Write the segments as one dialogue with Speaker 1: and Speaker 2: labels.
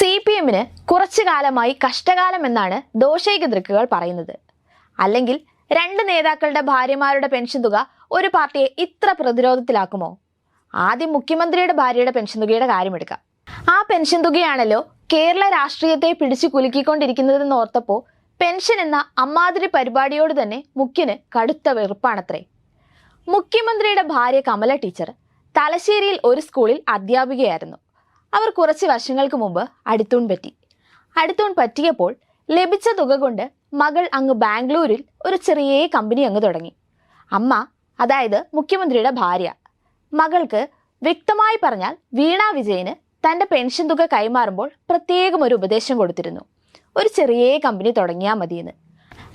Speaker 1: C P എമ്മിന് കുറച്ചു കാലമായി കഷ്ടകാലം എന്നാണ് ദോഷൈക ദൃക്കുകൾ പറയുന്നത്. അല്ലെങ്കിൽ രണ്ട് നേതാക്കളുടെ ഭാര്യമാരുടെ പെൻഷൻ തുക ഒരു പാർട്ടിയെ ഇത്ര പ്രതിരോധത്തിലാക്കുമോ? ആദ്യം മുഖ്യമന്ത്രിയുടെ ഭാര്യയുടെ പെൻഷൻ തുകയുടെ കാര്യമെടുക്കാം ആ പെൻഷൻ തുകയാണല്ലോ കേരള രാഷ്ട്രീയത്തെ പിടിച്ചു കുലുക്കിക്കൊണ്ടിരിക്കുന്നതെന്ന് ഓർത്തപ്പോൾ പെൻഷൻ എന്ന അമ്മാതിരി പരിപാടിയോട് തന്നെ മുഖ്യന് കടുത്ത വെറുപ്പാണത്രേ. മുഖ്യമന്ത്രിയുടെ ഭാര്യ കമല ടീച്ചർ തലശ്ശേരിയിൽ ഒരു സ്കൂളിൽ അധ്യാപികയായിരുന്നു. അവർ കുറച്ച് വർഷങ്ങൾക്ക് മുമ്പ് അടുത്തൂൺ പറ്റി. അടുത്തൂൺ പറ്റിയപ്പോൾ ലഭിച്ച തുക കൊണ്ട് മകൾ അങ്ങ് ബാംഗ്ലൂരിൽ ഒരു ചെറിയ കമ്പനി അങ്ങ് തുടങ്ങി. അമ്മ അതായത് മുഖ്യമന്ത്രിയുടെ ഭാര്യ മകൾക്ക് വ്യക്തമായി പറഞ്ഞാൽ വീണ വിജയന് തന്റെ പെൻഷൻ തുക കൈമാറുമ്പോൾ പ്രത്യേകം ഒരു ഉപദേശം കൊടുത്തിരുന്നു. ഒരു ചെറിയ കമ്പനി തുടങ്ങിയാൽ മതിയെന്ന്.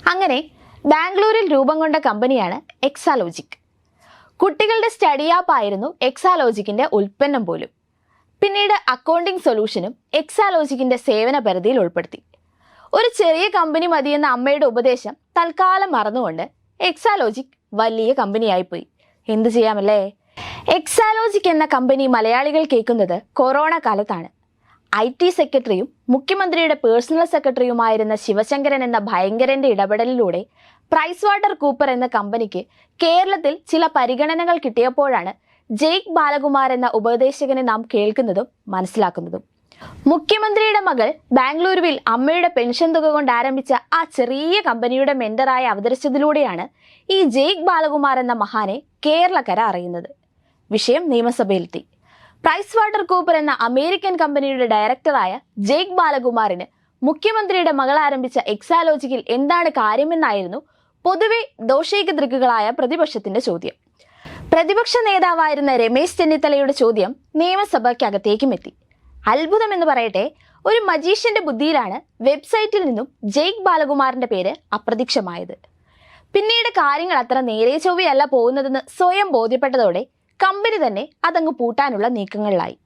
Speaker 1: അങ്ങനെ ബാംഗ്ലൂരിൽ രൂപം കൊണ്ട കമ്പനിയാണ് എക്സാലോജിക്. കുട്ടികളുടെ സ്റ്റഡി ആപ്പ് ആയിരുന്നു എക്സാലോജിക്കിന്റെ ഉൽപ്പന്നം പോലും. പിന്നീട് അക്കൗണ്ടിംഗ് സൊല്യൂഷനും എക്സാലോജിക്കിന്റെ സേവന പരിധിയിൽ ഉൾപ്പെടുത്തി. ഒരു ചെറിയ കമ്പനി മതിയെന്ന അമ്മയുടെ ഉപദേശം തൽക്കാലം മറന്നുകൊണ്ട് എക്സാലോജിക് വലിയ കമ്പനിയായിപ്പോയി എന്തു ചെയ്യാമല്ലേ? എക്സാലോജിക് എന്ന കമ്പനി മലയാളികൾ കേൾക്കുന്നത് കൊറോണ കാലത്താണ്. ഐ ടി സെക്രട്ടറിയും മുഖ്യമന്ത്രിയുടെ പേഴ്സണൽ സെക്രട്ടറിയുമായിരുന്ന ശിവശങ്കരൻ എന്ന ഭയങ്കരന്റെ ഇടപെടലിലൂടെ പ്രൈസ് വാട്ടർ കൂപ്പർ എന്ന കമ്പനിക്ക് കേരളത്തിൽ ചില പരിഗണനകൾ കിട്ടിയപ്പോഴാണ് ജെയ്ക്ക് ബാലകുമാർ എന്ന ഉപദേശകനെ നാം കേൾക്കുന്നതും മനസ്സിലാക്കുന്നതും. മുഖ്യമന്ത്രിയുടെ മകൾ ബാംഗ്ലൂരുവിൽ അമ്മയുടെ പെൻഷൻ തുക കൊണ്ട് ആരംഭിച്ച ആ ചെറിയ കമ്പനിയുടെ മെന്ററായി അവതരിച്ചതിലൂടെയാണ് ഈ ജെയ്ക്ക് ബാലകുമാർ എന്ന മഹാനെ കേരളക്കര അറിയുന്നത്. വിഷയം നിയമസഭയിലെത്തി. പ്രൈസ് വാട്ടർ കൂപ്പർ എന്ന അമേരിക്കൻ കമ്പനിയുടെ ഡയറക്ടറായ ജെയ്ക്ക് ബാലകുമാറിന് മുഖ്യമന്ത്രിയുടെ മകൾ ആരംഭിച്ച എക്സാലോജിക്കിൽ എന്താണ് കാര്യമെന്നായിരുന്നു പൊതുവെ ദോഷൈക ദൃക്കുകളായ പ്രതിപക്ഷത്തിന്റെ ചോദ്യം. പ്രതിപക്ഷ നേതാവായിരുന്ന രമേശ് ചെന്നിത്തലയുടെ ചോദ്യം നിയമസഭയ്ക്കകത്തേക്കും എത്തി. അത്ഭുതം എന്ന് പറയട്ടെ ഒരു മജീഷ്യന്റെ ബുദ്ധിയിലാണ് വെബ്സൈറ്റിൽ നിന്നും ജെയ്ക്ക് ബാലകുമാറിന്റെ പേര് അപ്രത്യക്ഷമായത്. പിന്നീട് കാര്യങ്ങൾ അത്ര നേരെ ചൊവ്വയല്ല പോകുന്നതെന്ന് സ്വയം ബോധ്യപ്പെട്ടതോടെ കമ്പനി തന്നെ അതങ്ങ് പൂട്ടാനുള്ള നീക്കങ്ങളിലായി.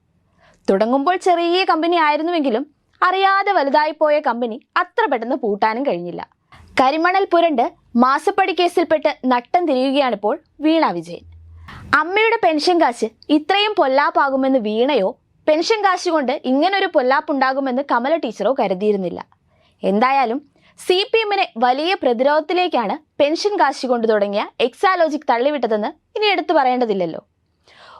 Speaker 1: തുടങ്ങുമ്പോൾ ചെറിയ കമ്പനി ആയിരുന്നുവെങ്കിലും അറിയാതെ വലുതായി പോയ കമ്പനി അത്ര പെട്ടെന്ന് പൂട്ടാനും കഴിഞ്ഞില്ല. കരിമണൽ പുരണ്ട് മാസപ്പടി കേസിൽപ്പെട്ട് നട്ടം തിരിയുകയാണിപ്പോൾ വീണ വിജയൻ. അമ്മയുടെ പെൻഷൻ കാശ് ഇത്രയും പൊല്ലാപ്പാകുമെന്ന് വീണയോ? പെൻഷൻ കാശ് കൊണ്ട് ഇങ്ങനൊരു പൊല്ലാപ്പുണ്ടാകുമെന്ന് കമല ടീച്ചറോ കരുതിയിരുന്നില്ല. എന്തായാലും സി പി എമ്മിനെ വലിയ പ്രതിരോധത്തിലേക്കാണ് പെൻഷൻ കാശ് കൊണ്ട് തുടങ്ങിയ എക്സാലോജിക് തള്ളിവിട്ടതെന്ന് ഇനി എടുത്തു പറയേണ്ടതില്ലല്ലോ.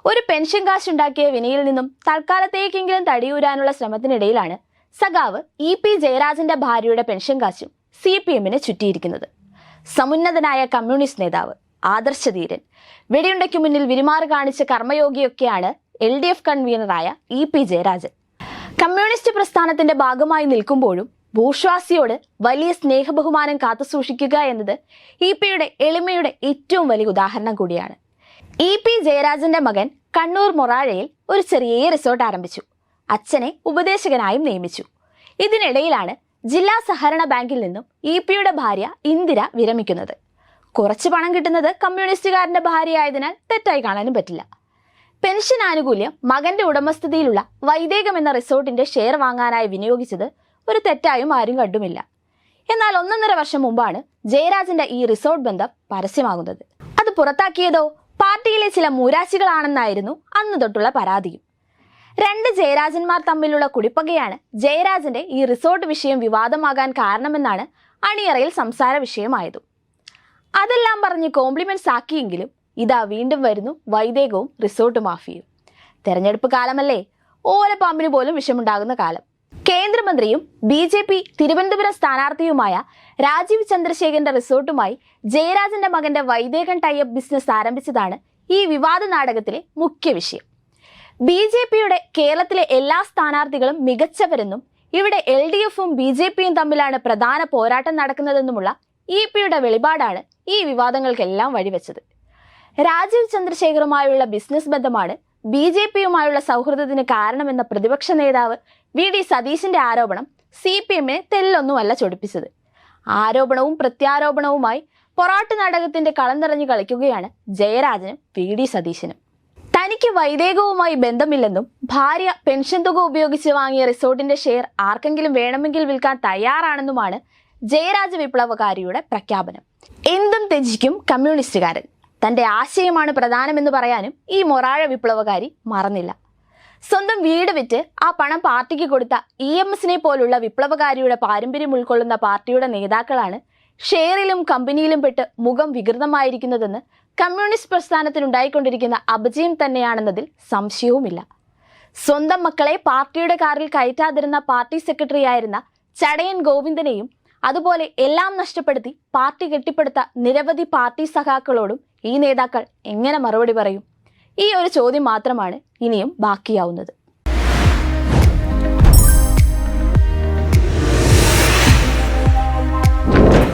Speaker 1: ഒരു പെൻഷൻ കാശ് ഉണ്ടാക്കിയ വിനയിൽ നിന്നും തൽക്കാലത്തേക്കെങ്കിലും തടിയൂരാനുള്ള ശ്രമത്തിനിടയിലാണ് സഖാവ് ഇ പി ജയരാജന്റെ ഭാര്യയുടെ പെൻഷൻ കാശും സി പി എമ്മിനെ ചുറ്റിയിരിക്കുന്നത്. സമുന്നതനായ കമ്മ്യൂണിസ്റ്റ് നേതാവ് ആദർശധീരൻ വെടിയുണ്ടയ്ക്ക് മുന്നിൽ വിരുമാറ് കാണിച്ച കർമ്മയോഗിയൊക്കെയാണ് എൽ ഡി എഫ് കൺവീനറായ ഇ പി ജയരാജൻ. കമ്മ്യൂണിസ്റ്റ് പ്രസ്ഥാനത്തിന്റെ ഭാഗമായി നിൽക്കുമ്പോഴും ഭൂഷ്വാസിയോട് വലിയ സ്നേഹബഹുമാനം കാത്തുസൂക്ഷിക്കുക എന്നത് ഇ പിയുടെ എളിമയുടെ ഏറ്റവും വലിയ ഉദാഹരണം കൂടിയാണ്. ഇ പി ജയരാജന്റെ മകൻ കണ്ണൂർ മൊറാഴയിൽ ഒരു ചെറിയ റിസോർട്ട് ആരംഭിച്ചു. അച്ഛനെ ഉപദേശകനായും നിയമിച്ചു. ഇതിനിടയിലാണ് ജില്ലാ സഹകരണ ബാങ്കിൽ നിന്നും ഇ പിയുടെ ഭാര്യ ഇന്ദിര വിരമിക്കുന്നത്. കുറച്ച് പണം കിട്ടുന്നത് കമ്മ്യൂണിസ്റ്റുകാരന്റെ ഭാര്യയായതിനാൽ തെറ്റായി കാണാനും പറ്റില്ല. പെൻഷൻ ആനുകൂല്യം മകന്റെ ഉടമസ്ഥതയിലുള്ള വൈദേകം എന്ന റിസോർട്ടിന്റെ ഷെയർ വാങ്ങാനായി വിനിയോഗിച്ചത് ഒരു തെറ്റായും ആരും കണ്ടുമില്ല. എന്നാൽ ഒന്നൊന്നര വർഷം മുമ്പാണ് ജയരാജന്റെ ഈ റിസോർട്ട് ബന്ധം പരസ്യമാകുന്നത്. അത് പുറത്താക്കിയതോ പാർട്ടിയിലെ ചില മൂരാശികളാണെന്നായിരുന്നു അന്ന് തൊട്ടുള്ള പരാതിയും. രണ്ട് ജയരാജന്മാർ തമ്മിലുള്ള കുടിപ്പകയാണ് ജയരാജന്റെ ഈ റിസോർട്ട് വിഷയം വിവാദമാകാൻ കാരണമെന്നാണ് അണിയറയിൽ സംസാര വിഷയമായതും. അതെല്ലാം പറഞ്ഞ് കോംപ്ലിമെന്റ്സ് ആക്കിയെങ്കിലും ഇതാ വീണ്ടും വരുന്നു വൈദേകവും റിസോർട്ട് മാഫിയും തെരഞ്ഞെടുപ്പ് കാലമല്ലേ? ഓലപ്പാമ്പിന് പോലും വിഷമുണ്ടാകുന്ന കാലം. കേന്ദ്രമന്ത്രിയും ബി ജെ പി തിരുവനന്തപുരം സ്ഥാനാർത്ഥിയുമായ രാജീവ് ചന്ദ്രശേഖരന്റെ റിസോർട്ടുമായി ജയരാജന്റെ മകന്റെ വൈദേകൻ ടൈപ്പ് ബിസിനസ് ആരംഭിച്ചതാണ് ഈ വിവാദ നാടകത്തിലെ മുഖ്യ വിഷയം. ബി ജെ പിയുടെ കേരളത്തിലെ എല്ലാ സ്ഥാനാർത്ഥികളും മികച്ചവരെന്നും ഇവിടെ എൽ ഡി എഫും ബി ജെ പിയും തമ്മിലാണ് പ്രധാന പോരാട്ടം നടക്കുന്നതെന്നുമുള്ള ഇ പിയുടെ വെളിപാടാണ് ഈ വിവാദങ്ങൾക്കെല്ലാം വഴിവെച്ചത്. രാജീവ് ചന്ദ്രശേഖറുമായുള്ള ബിസിനസ് ബന്ധമാണ് ബി ജെ പിയുമായുള്ള സൗഹൃദത്തിന് കാരണമെന്ന പ്രതിപക്ഷ നേതാവ് വി ഡി സതീശിന്റെ ആരോപണം സി പി എമ്മിനെ തെല്ലൊന്നുമല്ല ചൊടിപ്പിച്ചത്. ആരോപണവും പ്രത്യാരോപണവുമായി പൊറാട്ട് നാടകത്തിന്റെ കളം നിറഞ്ഞു കളിക്കുകയാണ് ജയരാജനും വി ഡി സതീശനും. തനിക്ക് വൈദേകവുമായി ബന്ധമില്ലെന്നും ഭാര്യ പെൻഷൻ തുക ഉപയോഗിച്ച് വാങ്ങിയ റിസോർട്ടിന്റെ ഷെയർ ആർക്കെങ്കിലും വേണമെങ്കിൽ വിൽക്കാൻ തയ്യാറാണെന്നുമാണ് ജയരാജ വിപ്ലവകാരിയുടെ പ്രഖ്യാപനം. എന്തും ത്യജിക്കും കമ്മ്യൂണിസ്റ്റുകാരൻ. തന്റെ ആശയമാണ് പ്രധാനമെന്ന് പറയാനും ഈ മൊറാഴ വിപ്ലവകാരി മറന്നില്ല. സ്വന്തം വീട് വിറ്റ് ആ പണം പാർട്ടിക്ക് കൊടുത്ത ഇ എം എസിനെ പോലുള്ള വിപ്ലവകാരിയുടെ പാരമ്പര്യം ഉൾക്കൊള്ളുന്ന പാർട്ടിയുടെ നേതാക്കളാണ് ഷെയറിലും കമ്പനിയിലും പെട്ട് മുഖം വികൃതമായിരിക്കുന്നതെന്ന് കമ്മ്യൂണിസ്റ്റ് പ്രസ്ഥാനത്തിനുണ്ടായിക്കൊണ്ടിരിക്കുന്ന അപജയം തന്നെയാണെന്നതിൽ സംശയവുമില്ല. സ്വന്തം മക്കളെ പാർട്ടിയുടെ കാറിൽ കയറ്റാതിരുന്ന പാർട്ടി സെക്രട്ടറി ആയിരുന്ന ചടയൻ ഗോവിന്ദനെയും അതുപോലെ എല്ലാം നഷ്ടപ്പെടുത്തി പാർട്ടി കെട്ടിപ്പടുത്ത നിരവധി പാർട്ടി സഖാക്കളോടും ഈ നേതാക്കൾ എങ്ങനെ മറുപടി പറയും? ഈ ഒരു ചോദ്യം മാത്രമാണ് ഇനിയും ബാക്കിയാവുന്നത്.